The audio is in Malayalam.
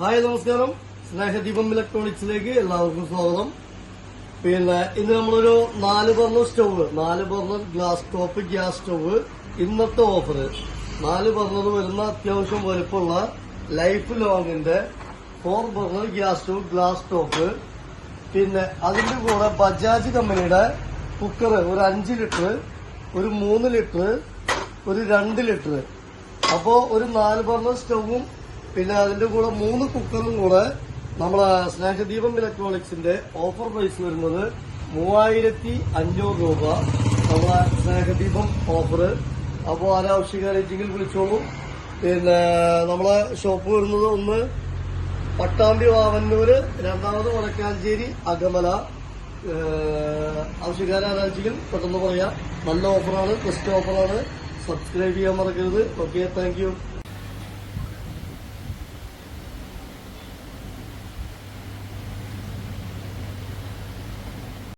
ഹായ് നമസ്കാരം. സ്നേഹദീപം ഇലക്ട്രോണിക്സിലേക്ക് എല്ലാവർക്കും സ്വാഗതം. പിന്നെ ഇന്ന് നമ്മളൊരു നാല് ബർണർ സ്റ്റവ് നാല് burner glass top gas stove ഇന്നത്തെ ഓഫർ നാല് ബർണർ വരുന്ന അത്യാവശ്യം വലുപ്പമുള്ള life ലോങ്ങിന്റെ four burner gas stove glass top. പിന്നെ അതിന്റെ കൂടെ ബജാജ് കമ്പനിയുടെ കുക്കർ ഒരു അഞ്ച് ലിറ്റർ ഒരു മൂന്ന് ലിറ്റർ ഒരു രണ്ട് ലിറ്റർ. അപ്പോ ഒരു നാല് ബർണർ സ്റ്റവും പിന്നെ അതിന്റെ കൂടെ മൂന്ന് കുക്കറും കൂടെ നമ്മളെ സ്നേഹദീപം ഇലക്ട്രോണിക്സിന്റെ ഓഫർ പ്രൈസ് വരുന്നത് മൂവായിരത്തി അഞ്ഞൂറ് രൂപ. നമ്മളെ സ്നേഹദീപം ഓഫർ. അപ്പോൾ ആരാവശ്യക്കാരെങ്കിൽ വിളിച്ചോളൂ. പിന്നെ നമ്മളെ ഷോപ്പ് വരുന്നത് ഒന്ന് പട്ടാമ്പി വാവന്നൂര് രണ്ടാമത് വടക്കാഞ്ചേരി അകമല. ഏഹ് ആവശ്യക്കാരാണെങ്കിൽ പെട്ടെന്ന് പറയാം. നല്ല ഓഫറാണ് ബെസ്റ്റ് ഓഫറാണ്. സബ്സ്ക്രൈബ് ചെയ്യാൻ മറക്കരുത്. Okay thank